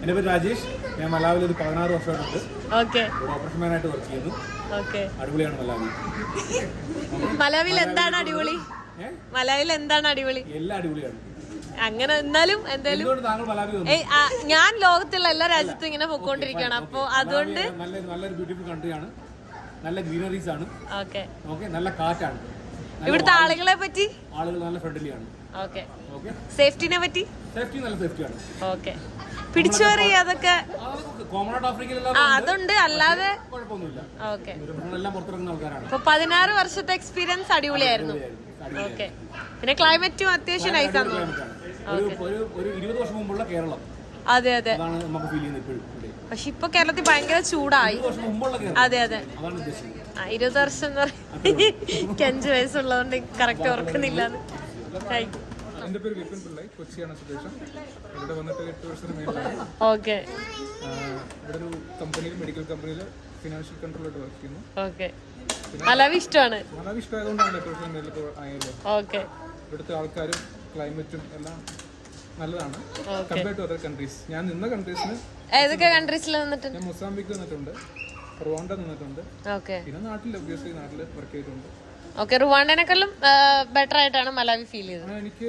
എന്റെ പേര് രാജേഷ്. ഞാൻ മലാവിൽ ഒരു പതിനാറ് വർഷമായിട്ടുണ്ട്. ഒരു ഓപ്പറേഷൻ മാനായിട്ട് വർക്ക് ചെയ്യുന്നു. അടിപൊളിയാണ് മലാവി. മലാവിൽ എന്താണ് അടിപൊളി? മലാവിൽ എന്താണ് അടിപൊളി? എല്ലാം അടിപൊളിയാണ്. അങ്ങനെ എന്നാലും എന്തായാലും ഞാൻ ലോകത്തുള്ള എല്ലാ രാജ്യത്തും ഇങ്ങനെ പൊക്കോണ്ടിരിക്കുകയാണ് അപ്പൊ അതുകൊണ്ട് നല്ലൊരു ബ്യൂട്ടിഫുൾ കൺട്രിയാണ് നല്ല ഗ്രീനറീസ് ആണ്. ഓക്കെ. ഓക്കെ നല്ല കാറ്റാണ്. ഇവിടുത്തെ ആളുകളെ പറ്റി? ആളുകൾ നല്ല ഫ്രണ്ട്ലി ആണ്. ഓക്കെ. ഓക്കെ. സേഫ്റ്റിനെ പറ്റി? സേഫ്റ്റി നല്ല സേഫ്റ്റിയാണ് ഓക്കെ. അതൊക്കെ. കോമൺ ആയിട്ട് ആഫ്രിക്കയിലെല്ലാം ആ അതുണ്ട് അല്ലാതെ കുഴപ്പമൊന്നുമില്ല. ഓക്കെ. എല്ലാം പുറത്തിറങ്ങുന്ന ആൾക്കാരാണ്. ഇപ്പൊ പതിനാറ് വർഷത്തെ എക്സ്പീരിയൻസ് അടിപൊളിയായിരുന്നു. ഓക്കെ. പിന്നെ ക്ലൈമറ്റും അത്യാവശ്യം തോന്നുന്നു ഒരു ഇരുപത് വർഷം മുമ്പുള്ള കേരളം. അതെ അതെ. പക്ഷെ ഇപ്പൊ കേരളത്തിൽ ഭയങ്കര ചൂടായി. അതെ അതെ. ഇരുപത് വർഷം എന്ന് പറയുന്നത് എനിക്ക് അഞ്ച് വയസ്സുള്ളതുകൊണ്ട് കറക്റ്റ് ഓർക്കുന്നില്ല എന്റെ പേര് വിപിൻ പിള്ളൈ കൊച്ചിയാണ് സ്വദേശം ഇവിടെ വന്നിട്ട് എട്ട് വർഷത്തിന് മേലാണ് ഓക്കെ. ഇവിടെ ഒരു കമ്പനിയിൽ മെഡിക്കൽ കമ്പനിയിൽ ഫിനാൻഷ്യൽ കൺട്രോളായിട്ട് വർക്ക് ചെയ്യുന്നു. ഓക്കെ. മലവി ഇഷ്ടമാണ്? വളരെ ഇഷ്ടമായതുകൊണ്ടാണ് എട്ട് വർഷത്തിന് മേലിൽ ആയത്. ഓക്കെ. ഇവിടുത്തെ ആൾക്കാരും ക്ലൈമറ്റും എല്ലാം നല്ലതാണ്. കമ്പയർ ടു അതർ കൺട്രീസ് ഞാൻ നിന്ന കൺട്രീസിന് ഏതൊക്കെ കൺട്രീസിൽ നിന്നിട്ടുണ്ട് ഞാൻ മൊസാംബിക്ക് നിന്നിട്ടുണ്ട്. റുവാണ്ട നിന്നിട്ടുണ്ട്. ഓക്കെ. പിന്നെ നാട്ടിൽ ഒബ്വിയസ്ലി നാട്ടിൽ വർക്ക് ചെയ്തിട്ടുണ്ട്. ഓക്കെ റുവാണ്ടേനെക്കാളും ബെറ്റർ ആയിട്ടാണ് മലാവി ഫീൽ ചെയ്തത്. എനിക്ക്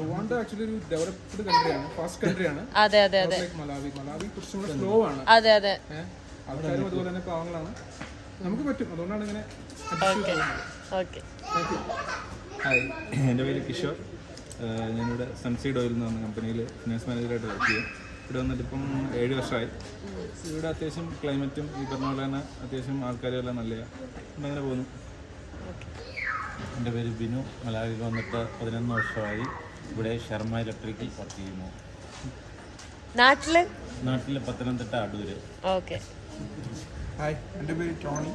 റുവാണ്ട ആക്ച്വലി ഒരു ഡെവലപ്ഡ് കൺട്രിയാണ് ഫാസ്റ്റ് കൺട്രിയാണ് അതെ അതെ അതെ. മലാവി. മലാവി കുറച്ചും കൂടെ സ്ലോ ആണ്. അതെ അതെ. ആൾക്കാരും അതുപോലെ തന്നെ പാവങ്ങളാണ്. നമുക്ക് പറ്റും അതുകൊണ്ടാണ് ഇങ്ങനെ ഓക്കെ ഹായ് എന്റെ പേര് കിഷോർ. ഞാനിവിടെ സൺസീഡ് ഓയിൽ എന്ന് പറഞ്ഞ കമ്പനിയിൽ ഫിനാൻസ് മാനേജറായിട്ട് വർക്ക് ചെയ്യും. ഇവിടെ വന്നിട്ട് ഇപ്പം ഏഴ് വർഷമായി. ഇവിടെ അത്യാവശ്യം ക്ലൈമറ്റും ഈ പറഞ്ഞ പോലെ തന്നെ അത്യാവശ്യം ആൾക്കാരും എല്ലാം നല്ലതാണ് അപ്പം അങ്ങനെ പോകുന്നു. എന്റെ പേര് ബിനു. മലാവിൽ വന്നിട്ട് പതിനൊന്ന് വർഷമായി ഇവിടെ ശർമ്മ ഇലക്ട്രിക്കിൽ വർക്ക് ചെയ്യുന്നു. നാട്ടിൽ? നാട്ടിൽ പത്തനംതിട്ട അടൂര്. ഓക്കെ. ഹായ് എന്റെ പേര് ടോണി.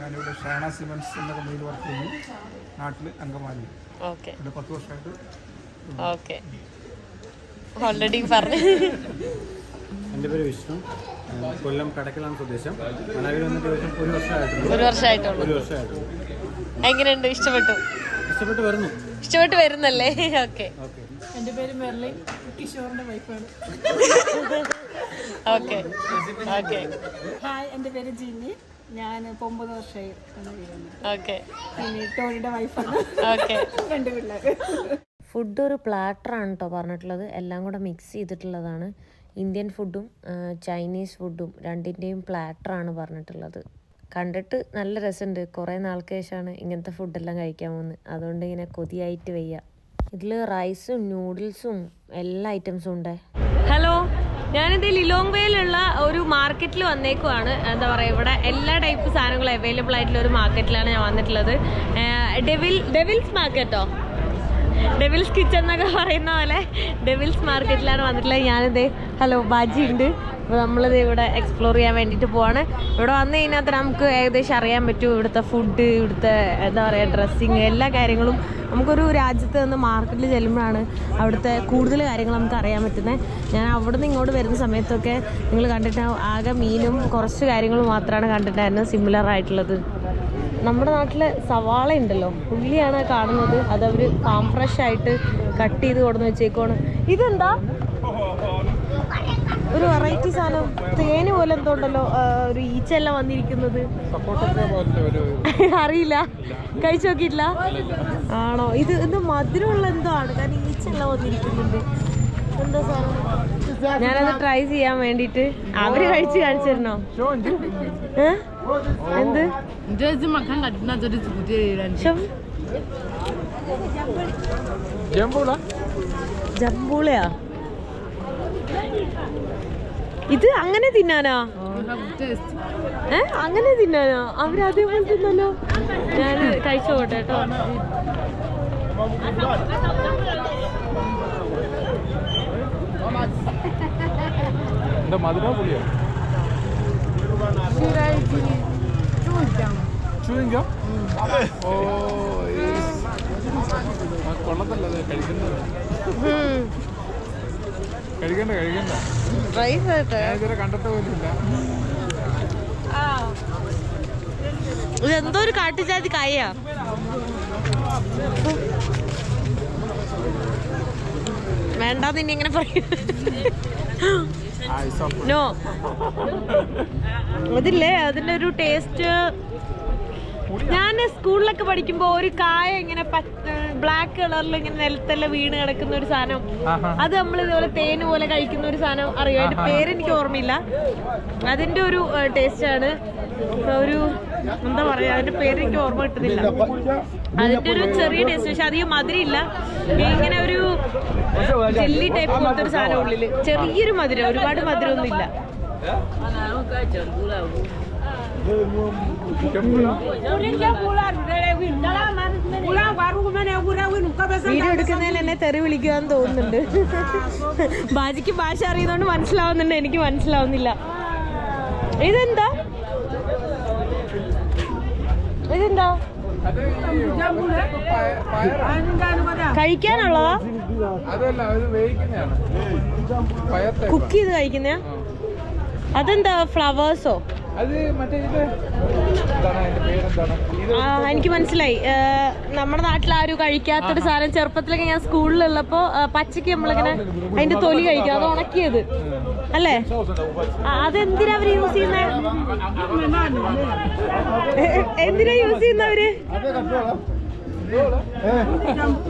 ഞാനിവിടെ ഷാന സിമൻസ് എന്ന കമ്പനിയിൽ വർക്ക് ചെയ്യുന്നു. നാട്ടിൽ അങ്കമാലി. ഓക്കെ. ഇവിടെ പത്ത് വർഷമായിട്ട് ഓക്കെ. ഓൾറെഡി പറഞ്ഞു. എന്റെ പേര് വിഷ്ണു. കൊല്ലം കടക്കലാണ് സ്വദേശം. മലയാളി വന്നിട്ട് ഒരു വർഷമായിട്ടുള്ളൂ. ഒരു വർഷമായിട്ടുള്ളൂ. ഒരു വർഷമായിട്ടുള്ളൂ. എങ്ങനെയുണ്ട്? ഇഷ്ടപ്പെട്ടു? ഇഷ്ടപ്പെട്ട് വരുന്നു. ഇഷ്ടപ്പെട്ട് വരുന്നല്ലേ? ഓക്കെ. എന്റെ പേര് മെർലിൻ. കിഷോറിന്റെ വൈഫാണ്. ഓക്കെ. ഓക്കെ. ഹായ് എന്റെ പേര് ജിന്നി. ഞാൻ ഇപ്പൊ ഒമ്പത് വർഷമായി ഓക്കെ. പിന്നെ ടോണിയുടെ വൈഫാണ്. ഓക്കെ. രണ്ട് പിള്ളേർ ഫുഡ് ഒരു പ്ലാറ്ററാണ് കേട്ടോ പറഞ്ഞിട്ടുള്ളത്. എല്ലാം കൂടെ മിക്സ് ചെയ്തിട്ടുള്ളതാണ്. ഇന്ത്യൻ ഫുഡും ചൈനീസ് ഫുഡും രണ്ടിന്റെയും പ്ലാറ്ററാണ് പറഞ്ഞിട്ടുള്ളത്. കണ്ടിട്ട് നല്ല രസമുണ്ട്. കുറേ നാൾക്ക് ശേഷമാണ് ഇങ്ങനത്തെ ഫുഡെല്ലാം കഴിക്കാൻ പോകുന്നത്. അതുകൊണ്ട് ഇങ്ങനെ കൊതിയായിട്ട് വയ്യ. ഇതിൽ റൈസും നൂഡിൽസും എല്ലാ ഐറ്റംസും ഉണ്ട്. ഹലോ ഞാനിത് ലിലോങ് ലിലോങ്വേയിലുള്ള ഒരു മാർക്കറ്റിൽ വന്നേക്കുവാണ്. എന്താ പറയുക ഇവിടെ എല്ലാ ടൈപ്പ് സാധനങ്ങളും അവൈലബിൾ ആയിട്ടുള്ള ഒരു മാർക്കറ്റിലാണ് ഞാൻ വന്നിട്ടുള്ളത്. ഡെവിൽ ഡെവിൽസ് മാർക്കറ്റോ ഡെവിൽസ് കിച്ചൺ എന്നൊക്കെ പറയുന്ന പോലെ ഡെവിൽസ് മാർക്കറ്റിലാണ് വന്നിട്ടുള്ളത്. ഞാനിത് ഹലോ ബാജി ഉണ്ട് അപ്പോൾ നമ്മളിത് ഇവിടെ എക്സ്പ്ലോർ ചെയ്യാൻ വേണ്ടിയിട്ട് പോവാണ്. ഇവിടെ വന്നു കഴിഞ്ഞാൽ നമുക്ക് ഏകദേശം അറിയാൻ പറ്റും ഇവിടുത്തെ ഫുഡ് ഇവിടുത്തെ എന്താ പറയുക ഡ്രസ്സിങ് എല്ലാ കാര്യങ്ങളും. നമുക്കൊരു രാജ്യത്ത് നിന്ന് മാർക്കറ്റിൽ ചെല്ലുമ്പോഴാണ് അവിടുത്തെ കൂടുതൽ കാര്യങ്ങൾ നമുക്ക് അറിയാൻ പറ്റുന്നത് ഞാൻ അവിടെ നിന്ന് ഇങ്ങോട്ട് വരുന്ന സമയത്തൊക്കെ നിങ്ങൾ കണ്ടിട്ട് ആകെ മീനും കുറച്ച് കാര്യങ്ങളും മാത്രമാണ് കണ്ടിട്ടായിരുന്നു സിമിലർ ആയിട്ടുള്ളത്. നമ്മുടെ നാട്ടിലെ സവാള ഉണ്ടല്ലോ ഉള്ളിയാണ് കാണുന്നത്. അത് അവർ ഫാം ഫ്രഷ് ആയിട്ട് കട്ട് ചെയ്ത് കൊടുന്ന് വെച്ചേക്കുവാണ്. ഇതെന്താ? ഒരു വെറൈറ്റി സാധനം. തേന് പോലെ എന്തോ ഉണ്ടല്ലോ. ഒരു ഈച്ചല്ല വന്നിരിക്കുന്നത്. അറിയില്ല. കഴിച്ചു നോക്കിയിട്ടില്ല? ആണോ? ഇത് ഇത് മധുരമുള്ള എന്തോ ആണ്. കാരണം ഈച്ചല്ല വന്നിരിക്കുന്നുണ്ട്. എന്താ സാധനം? ഞാനത് ട്രൈ ചെയ്യാൻ വേണ്ടിട്ട് അവർ കഴിച്ച് കാണിച്ചിരുന്നോ ഏ? എന്ത്? ജമ്പൂളയാ ഇത് അങ്ങനെ തിന്നാനാ? ഏ അങ്ങനെ തിന്നാനാ? അവർ അതേപോലെ തിന്നല്ലോ. ഞാൻ കഴിച്ചോട്ടെ കേട്ടോ. എന്താ മധുര പുളിയോ? ചൂയിങ്ക chewing gum? ഓ കൊള്ളത്തല്ല കഴിക്കുന്നത് കഴിക്കണ്ട കഴിക്കണ്ട ചെയ്തേ ഞാൻ ഒരു കാട്ടുജാതി കായ വേണ്ടാന്ന് ഇനി എങ്ങനെ പറയും നോ അതില്ലേ? അതിന്റെ ഒരു ടേസ്റ്റ് ഞാൻ സ്കൂളിലൊക്കെ പഠിക്കുമ്പോ ഒരു കായ ഇങ്ങനെ ബ്ലാക്ക് കളറിൽ ഇങ്ങനെ നിലത്തെല്ലാം വീണ് കിടക്കുന്ന ഒരു സാധനം. അത് നമ്മൾ ഇതുപോലെ തേന് പോലെ കഴിക്കുന്ന ഒരു സാധനം അറിയാം അതിന്റെ പേരെനിക്ക് ഓർമ്മയില്ല. അതിന്റെ ഒരു ടേസ്റ്റ് ആണ്. ഒരു എന്താ പറയാ അതിന്റെ പേരെനിക്ക് ഓർമ്മ കിട്ടുന്നില്ല. അതിന്റെ ഒരു ചെറിയ ടേസ്റ്റ് പക്ഷെ അധികം മധുരമില്ല. ഇങ്ങനെ ഒരു ജെല്ലി ടൈപ്പ് പോലത്തെ ഒരു സാധനം ഉള്ളിൽ. ചെറിയൊരു മധുരം ഒരുപാട് മധുരം ഒന്നും ഇല്ല വീഡിയോ എടുക്കുന്നതിൽ എന്നെ തെറി വിളിക്കുകയെന്ന് തോന്നുന്നുണ്ട്. ബാജിക്ക് ഭാഷ അറിയുന്നോണ്ട് മനസ്സിലാവുന്നുണ്ട്. എനിക്ക് മനസ്സിലാവുന്നില്ല. ഇതെന്താ? ഇതെന്താ? കഴിക്കാനുള്ളതാ? കുക്ക് ചെയ്ത് കഴിക്കുന്ന അതെന്താ ഫ്ലവേഴ്സോ എനിക്ക് മനസ്സിലായി നമ്മുടെ നാട്ടിൽ ആരും കഴിക്കാത്തൊരു സാധനം ചെറുപ്പത്തിലൊക്കെ ഞാൻ സ്കൂളിലുള്ളപ്പോ പച്ചക്ക് നമ്മളിങ്ങനെ അതിന്റെ തൊലി കഴിക്കും അത് ഉണക്കിയത് അല്ലേ അതെന്തിനാ അവർ യൂസ് ചെയ്യുന്ന എന്തിനാ യൂസ് ചെയ്യുന്നവര്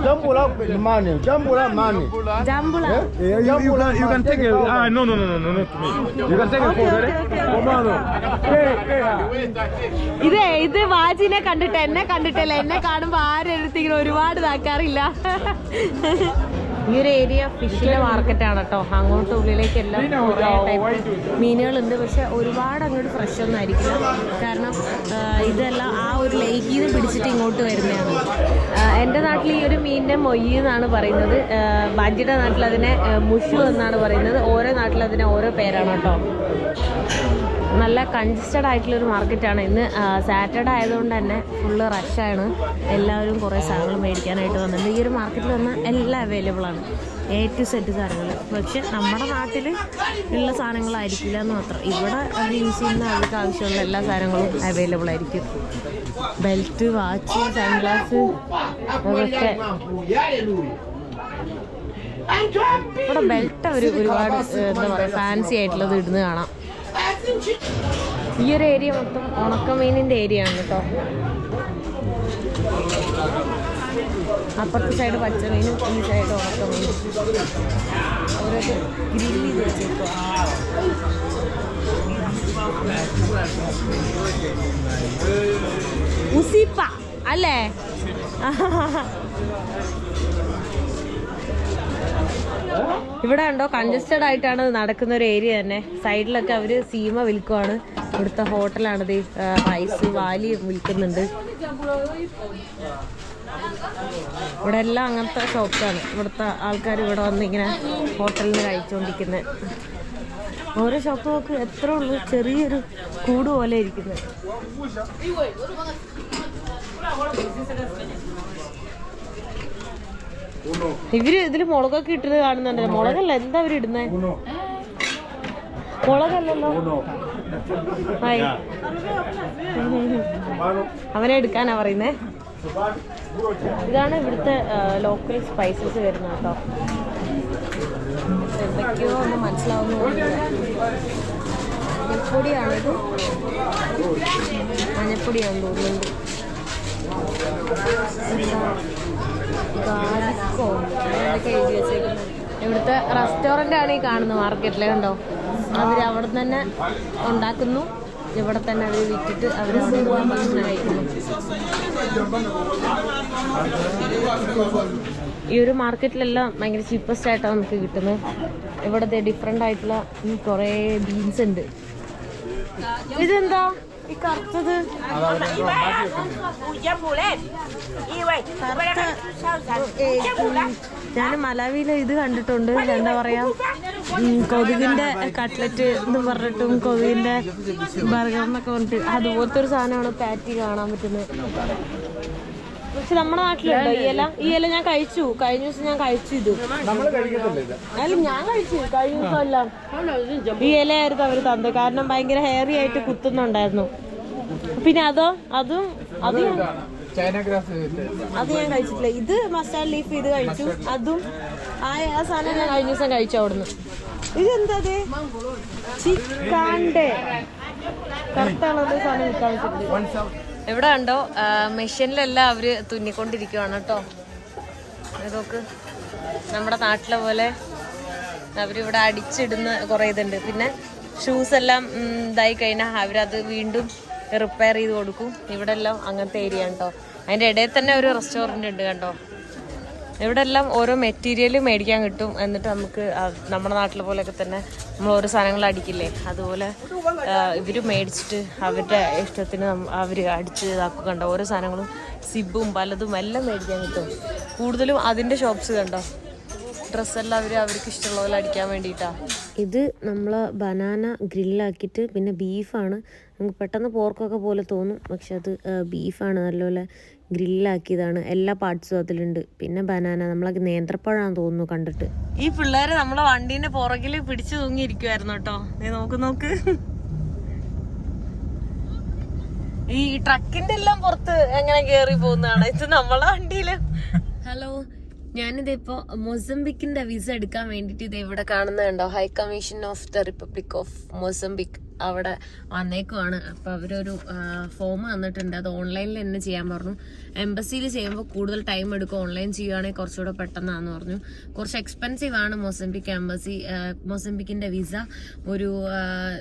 Jambula money, jambula money. ജാമ്പുള You, can, take it. Ah, no, no, no, no, no, not me. You can take it for okay. Hey, hey. ഇതേ ഇത് വാജിനെ കണ്ടിട്ട് എന്നെ കണ്ടിട്ടല്ല എന്നെ കാണുമ്പോ ആരും ഒരുപാട് ഇതാക്കാറില്ല ഈ ഒരു ഏരിയ ഫിഷിന്റെ മാർക്കറ്റ് ആണ് കേട്ടോ അങ്ങോട്ട് ഉള്ളിലേക്ക് എല്ലാം കുറേ ടൈപ്പ് മീനുകളുണ്ട്. പക്ഷെ ഒരുപാട് അങ്ങോട്ട് ഫ്രഷ് ഒന്നും ആയിരിക്കില്ല. കാരണം ഇതെല്ലാം ആ ഒരു ലേക്കിൽ നിന്ന് പിടിച്ചിട്ട് ഇങ്ങോട്ട് വരുന്നതാണ്. എന്റെ നാട്ടിൽ ഈ ഒരു മീനിനെ മൊയ്യ് എന്നാണ് പറയുന്നത്. ബാജിയുടെ നാട്ടിൽ അതിനെ മുഷു എന്നാണ് പറയുന്നത്. ഓരോ നാട്ടിൽ അതിനെ ഓരോ പേരാണ് കേട്ടോ. നല്ല കൺജസ്റ്റഡ് ആയിട്ടുള്ള ഒരു മാർക്കറ്റാണ് ഇന്ന് സാറ്റർഡേ ആയതുകൊണ്ട് തന്നെ ഫുള്ള് റഷാണ് എല്ലാവരും കുറേ സാധനങ്ങൾ മേടിക്കാനായിട്ട് വന്നിട്ടുണ്ട്. ഈ ഒരു മാർക്കറ്റിൽ വന്നാൽ എല്ലാം അവൈലബിൾ ആണ്. എ ടു സെറ്റ് സാധനങ്ങൾ പക്ഷെ നമ്മുടെ നാട്ടിൽ ഉള്ള സാധനങ്ങളായിരിക്കില്ല എന്ന് മാത്രം. ഇവിടെ അത് യൂസ് ചെയ്യുന്ന അവർക്ക് ആവശ്യമുള്ള എല്ലാ സാധനങ്ങളും അവൈലബിൾ ആയിരിക്കും. ബെൽറ്റ് വാച്ച് സൺഗ്ലാസ് അതൊക്കെ. ഇവിടെ ബെൽറ്റ് അവർ ഒരുപാട് എന്താ പറയുക ഫാൻസി ആയിട്ടുള്ളത് ഇടുന്ന് കാണാം. ഈ ഒരു ഏരിയ മൊത്തം ഉണക്കമീനിന്റെ ഏരിയ ആണ് കേട്ടോ. അപ്പുറത്തെ സൈഡ് പച്ചമീനും ഈ സൈഡ് ഉണക്കമീനും. ഓരോരുത്തർ ഗ്രില്ല് ചെയ്ത് വെച്ചേക്കുക ഉസിപ്പ അല്ലേ? ഇവിടെ ഉണ്ടോ കൺജസ്റ്റഡ് ആയിട്ടാണ് നടക്കുന്ന ഒരു ഏരിയ തന്നെ. സൈഡിലൊക്കെ അവർ സീമ വിൽക്കുവാണ്. ഇവിടുത്തെ ഹോട്ടലാണിത് റൈസ് വാലി വിൽക്കുന്നുണ്ട്. ഇവിടെ എല്ലാം അങ്ങനത്തെ ഷോപ്പാണ് ഇവിടുത്തെ ആൾക്കാർ ഇവിടെ വന്ന് ഇങ്ങനെ ഹോട്ടലിൽ നിന്ന് കഴിച്ചുകൊണ്ടിരിക്കുന്നത് ഓരോ ഷോപ്പ് നോക്ക് എത്ര ഉള്ളു? ചെറിയൊരു കൂട് പോലെ ഇരിക്കുന്നത് ഇവർ ഇതിൽ മുളകൊക്കെ ഇട്ടത് കാണുന്നുണ്ടല്ലോ. മുളകല്ല എന്താ അവർ ഇടുന്നേ? മുളകല്ലല്ലോ. അവനെ എടുക്കാനാ പറയുന്നേ? ഇതാണ് ഇവിടുത്തെ ലോക്കൽ സ്പൈസസ് വരുന്നത് കേട്ടോ. എന്തൊക്കെയോ ഒന്ന് മനസ്സിലാവുന്നു മഞ്ഞപ്പൊടിയാണിത് മഞ്ഞപ്പൊടിയാണ് തോന്നുന്നുണ്ട്. ഇവിടുത്തെ റെസ്റ്റോറന്റ് ആണ് ഈ കാണുന്നത് മാർക്കറ്റിലെ കണ്ടോ? അവർ അവിടെ തന്നെ ഉണ്ടാക്കുന്നു. ഇവിടെ തന്നെ അവർ വിറ്റിട്ട് അവർ ഭക്ഷണം കഴിക്കുന്നു ഈ ഒരു മാർക്കറ്റിലെല്ലാം ഭയങ്കര ചീപ്പസ്റ്റ് ആയിട്ടാണ് നമുക്ക് കിട്ടുന്നത്. ഇവിടുത്തെ ഡിഫറെന്റ് ആയിട്ടുള്ള കുറേ ബീൻസ് ഉണ്ട്. ഇതെന്താ? ഈ കറുത്തത്. ഞാൻ മലാവിയിലെ ഇത് കണ്ടിട്ടുണ്ട്. എന്താ പറയാ? കൊതുകിന്റെ കട്ട്ലറ്റ് എന്ന് പറഞ്ഞിട്ടും കൊതുകിന്റെ ബർഗർ എന്നൊക്കെ പറഞ്ഞിട്ട് അതുപോലത്തെ ഒരു സാധനമാണ് പാറ്റി കാണാൻ പറ്റുന്നത്. പക്ഷെ നമ്മുടെ നാട്ടിലുണ്ടോ? ഈ ഇല ഈ ഇല ഞാൻ കഴിച്ചു. കഴിഞ്ഞ ദിവസം ഞാൻ കഴിച്ചു ഇത്. അല്ല ഞാൻ കഴിച്ചു. കഴിഞ്ഞ ദിവസം എല്ലാം ഈ ഇലയായിരുന്നു അവർ തന്നത്. കാരണം ഭയങ്കര ഹെയറി ആയിട്ട് കുത്തുന്നുണ്ടായിരുന്നു. പിന്നെ അതോ അതും അത് അത് ഞാൻ കഴിച്ചിട്ടില്ല. ഇത് മസാല ലീഫ് ഇത് കഴിച്ചു. അതും ആ ആ സാധനം ഞാൻ കഴിഞ്ഞ ദിവസം കഴിച്ചു അവിടുന്ന്. ഇതെന്താ ചിക്കാണ്ടേ. കറുത്താണത് സാധനം വിൽക്കാൻ വെച്ചിട്ടുണ്ട് ഇവിടെ കണ്ടോ മെഷീനിലെല്ലാം അവർ തുന്നിക്കൊണ്ടിരിക്കുവാണ് കേട്ടോ. നോക്ക് നമ്മുടെ നാട്ടിലെ പോലെ അവരിവിടെ അടിച്ചിടുന്ന കുറേ ഇതുണ്ട്. പിന്നെ ഷൂസ് എല്ലാം ഇതായി കഴിഞ്ഞാൽ അവരത് വീണ്ടും റിപ്പയർ ചെയ്ത് കൊടുക്കും. ഇവിടെ എല്ലാം അങ്ങനത്തെ ഏരിയ കേട്ടോ. അതിന്റെ ഇടയിൽ തന്നെ ഒരു റെസ്റ്റോറന്റ് ഉണ്ട് കണ്ടോ. ഇവിടെ എല്ലാം ഓരോ മെറ്റീരിയൽ മേടിക്കാൻ കിട്ടും. എന്നിട്ട് നമുക്ക് നമ്മുടെ നാട്ടിലെ പോലെയൊക്കെ തന്നെ നമ്മൾ ഓരോ സാധനങ്ങൾ അടിക്കില്ലേ? അതുപോലെ ഇവർ മേടിച്ചിട്ട് അവരുടെ ഇഷ്ടത്തിന് അവർ അടിച്ച് ഇതാക്കുക കണ്ടോ? ഓരോ സാധനങ്ങളും സിബും പലതും എല്ലാം മേടിക്കാൻ കിട്ടും. കൂടുതലും അതിന്റെ ഷോപ്സ് കണ്ടോ? ഡ്രസ്സെല്ലാം അവർ അവർക്ക് ഇഷ്ടമുള്ള പോലെ അടിക്കാൻ വേണ്ടിയിട്ടാണ് ഇത് നമ്മൾ ബനാന ഗ്രില്ലാക്കിയിട്ട് പിന്നെ ബീഫാണ്. നമുക്ക് പെട്ടെന്ന് പോർക്കൊക്കെ പോലെ തോന്നും. പക്ഷെ അത് ബീഫാണ് നല്ലപോലെ ഗ്രില്ലാക്കിയതാണ്. എല്ലാ പാർട്സും അതിലുണ്ട്. പിന്നെ ബനാന നമ്മളെ നേന്ത്രപ്പഴാന്ന് തോന്നുന്നു കണ്ടിട്ട്. ഈ പിള്ളേരെ നമ്മളെ വണ്ടീന്റെ പുറകിൽ പിടിച്ചു തൂങ്ങിയിരിക്കുവായിരുന്നു കേട്ടോ. നീ നോക്ക് നോക്ക്. ഈ ട്രക്കിന്റെ എല്ലാം പുറത്ത് എങ്ങനെ കേറി പോകുന്നതാണ്? ഇത് നമ്മളെ വണ്ടിയിൽ ഹലോ ഞാനിത് ഇപ്പോ മൊസംബിക്കിന്റെ വിസ എടുക്കാൻ വേണ്ടിട്ട് ഇത് ഇവിടെ കാണുന്നത് കണ്ടോ? High commission of the republic of Mozambique അവിടെ വന്നേക്കുവാണ്. അപ്പൊ അവരൊരു ഫോം തന്നിട്ടുണ്ട്. അത് ഓൺലൈനിൽ തന്നെ ചെയ്യാൻ പറഞ്ഞു. എംബസിയിൽ ചെയ്യുമ്പോൾ കൂടുതൽ ടൈം എടുക്കും. ഓൺലൈൻ ചെയ്യുകയാണെങ്കിൽ കുറച്ചുകൂടെ പെട്ടെന്നാന്ന് പറഞ്ഞു. കുറച്ച് എക്സ്പെൻസീവ് ആണ് മൊസംബിക് എംബസി മൊസംബിക്കിന്റെ വിസ ഒരു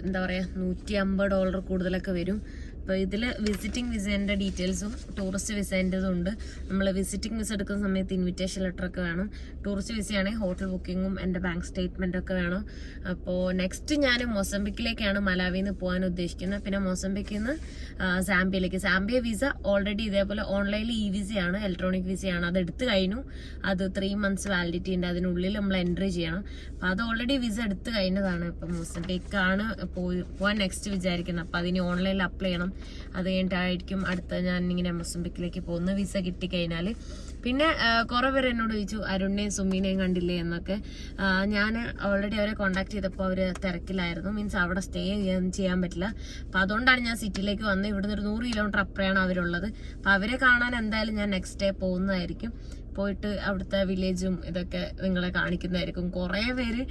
എന്താ പറയാ നൂറ്റി അമ്പത് ഡോളർ കൂടുതലൊക്കെ വരും. അപ്പോൾ ഇതിൽ വിസിറ്റിംഗ് വിസേന്റെ ഡീറ്റെയിൽസും ടൂറിസ്റ്റ് വിസേന്റെതും ഉണ്ട് നമ്മൾ വിസിറ്റിംഗ് വിസ എടുക്കുന്ന സമയത്ത് ഇൻവിറ്റേഷൻ ലെറ്റർ ഒക്കെ വേണം. ടൂറിസ്റ്റ് വിസയാണെങ്കിൽ ഹോട്ടൽ ബുക്കിങ്ങും എന്റെ ബാങ്ക് സ്റ്റേറ്റ്മെന്റ് ഒക്കെ വേണം. അപ്പോൾ നെക്സ്റ്റ് ഞാൻ മൊസംബിക്കിലേക്കാണ് മലാവിയിൽ നിന്ന് പോകാൻ ഉദ്ദേശിക്കുന്നത്. പിന്നെ മൊസംബിക്കിൽ നിന്ന് സാംബിയയിലേക്ക്. സാംബിയ വിസ ഓൾറെഡി ഇതേപോലെ ഓൺലൈനിൽ ഇ വിസയാണ് ഇലക്ട്രോണിക് വിസയാണ് അത് എടുത്തു കഴിഞ്ഞു. അത് ത്രീ മന്ത്സ് വാലിഡിറ്റി ഉണ്ട്. അതിനുള്ളിൽ നമ്മൾ എൻട്രി ചെയ്യണം. അപ്പം അത് ഓൾറെഡി വിസ എടുത്തു കഴിഞ്ഞതാണ്. ഇപ്പം മൊസംബിക്കാണ് പോയി പോകാൻ നെക്സ്റ്റ് വിചാരിക്കുന്നത്. അപ്പം അതിന് ഓൺലൈനിൽ അപ്ലൈ ചെയ്യണം. അത് കഴിഞ്ഞിട്ടായിരിക്കും അടുത്ത ഞാൻ ഇങ്ങനെ മൊസംബിക്കിലേക്ക് പോകുന്ന വിസ കിട്ടിക്കഴിഞ്ഞാൽ. പിന്നെ കുറേ പേര് എന്നോട് ചോദിച്ചു അരുണിനെയും സുമീനെയും കണ്ടില്ലേ? എന്നൊക്കെ. ഞാൻ ഓൾറെഡി അവരെ കോൺടാക്ട് ചെയ്തപ്പോൾ അവർ തിരക്കിലായിരുന്നു. മീൻസ് അവിടെ സ്റ്റേ ചെയ്യാൻ ചെയ്യാൻ പറ്റില്ല. അപ്പോൾ അതുകൊണ്ടാണ് ഞാൻ സിറ്റിയിലേക്ക് വന്നത്. ഇവിടുന്ന് ഒരു നൂറ് കിലോമീറ്റർ അപ്പുറയാണ് അവരുള്ളത്. അപ്പോൾ അവരെ കാണാൻ എന്തായാലും ഞാൻ നെക്സ്റ്റ് ഡേ പോകുന്നതായിരിക്കും. പോയിട്ട് അവിടുത്തെ വില്ലേജും ഇതൊക്കെ നിങ്ങളെ കാണിക്കുന്നതായിരിക്കും. കുറേ പേര്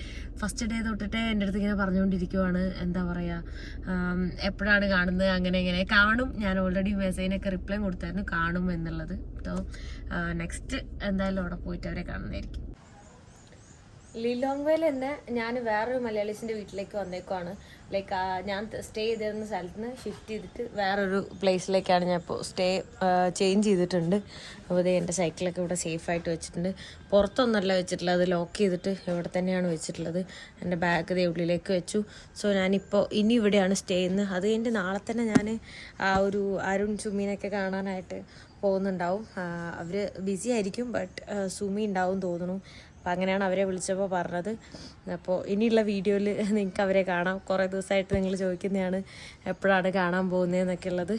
ഫസ്റ്റ് ഡേ തൊട്ടിട്ടേ എന്റെ അടുത്ത് ഇങ്ങനെ പറഞ്ഞുകൊണ്ടിരിക്കുവാണ്. എന്താ പറയാ എപ്പോഴാണ് കാണുന്നത്? അങ്ങനെ ഇങ്ങനെ. കാണും. ഞാൻ ഓൾറെഡി മെസ്സേജിനൊക്കെ റിപ്ലൈ കൊടുത്തായിരുന്നു. കാണും എന്നുള്ളത്. അപ്പോൾ നെക്സ്റ്റ് എന്തായാലും അവിടെ പോയിട്ട് അവരെ കാണുന്നതായിരിക്കും. ലിലോങ്വേൽ തന്നെ ഞാൻ വേറൊരു മലയാളീസിന്റെ വീട്ടിലേക്ക് വന്നേക്കുവാണ്. ലൈക്ക് ഞാൻ സ്റ്റേ ചെയ്തിരുന്ന സ്ഥലത്ത് നിന്ന് ഷിഫ്റ്റ് ചെയ്തിട്ട് വേറൊരു പ്ലേസിലേക്കാണ് ഞാൻ ഇപ്പോൾ സ്റ്റേ ചേഞ്ച് ചെയ്തിട്ടുണ്ട്. അപ്പോൾ ഇതേ എന്റെ സൈക്കിളൊക്കെ ഇവിടെ സേഫായിട്ട് വെച്ചിട്ടുണ്ട്. പുറത്തൊന്നല്ല വെച്ചിട്ടുള്ളത് ലോക്ക് ചെയ്തിട്ട് ഇവിടെ തന്നെയാണ് വെച്ചിട്ടുള്ളത്. എന്റെ ബാഗ് ഇതേ ഉള്ളിലേക്ക് വെച്ചു. സോ ഞാനിപ്പോൾ ഇനി ഇവിടെയാണ് സ്റ്റേ ചെയ്യുന്നത് അത് കഴിഞ്ഞിട്ട് നാളെ തന്നെ ഞാൻ ആ ഒരു അരുൺ സുമീനൊക്കെ കാണാനായിട്ട് പോകുന്നുണ്ടാവും. അവർ ബിസി ആയിരിക്കും ബട്ട് സുമി ഉണ്ടാവും തോന്നുന്നു. അപ്പോൾ അങ്ങനെയാണ് അവരെ വിളിച്ചപ്പോൾ പറഞ്ഞത്. അപ്പോൾ ഇനിയുള്ള വീഡിയോയിൽ നിങ്ങൾക്ക് അവരെ കാണാം. കുറേ ദിവസമായിട്ട് നിങ്ങൾ ചോദിക്കുന്നതാണ് എപ്പോഴാണ് കാണാൻ പോകുന്നതെന്നൊക്കെ ഉള്ളത്.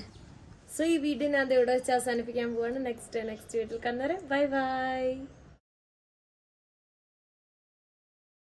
സോ ഈ വീഡിയോ ഞാൻ ഇവിടെ വെച്ച് അവസാനിപ്പിക്കാൻ പോവാണ്. നെക്സ്റ്റ് നെക്സ്റ്റ് വീട്ടിൽ കണ്ണേരെ ബൈ ബൈ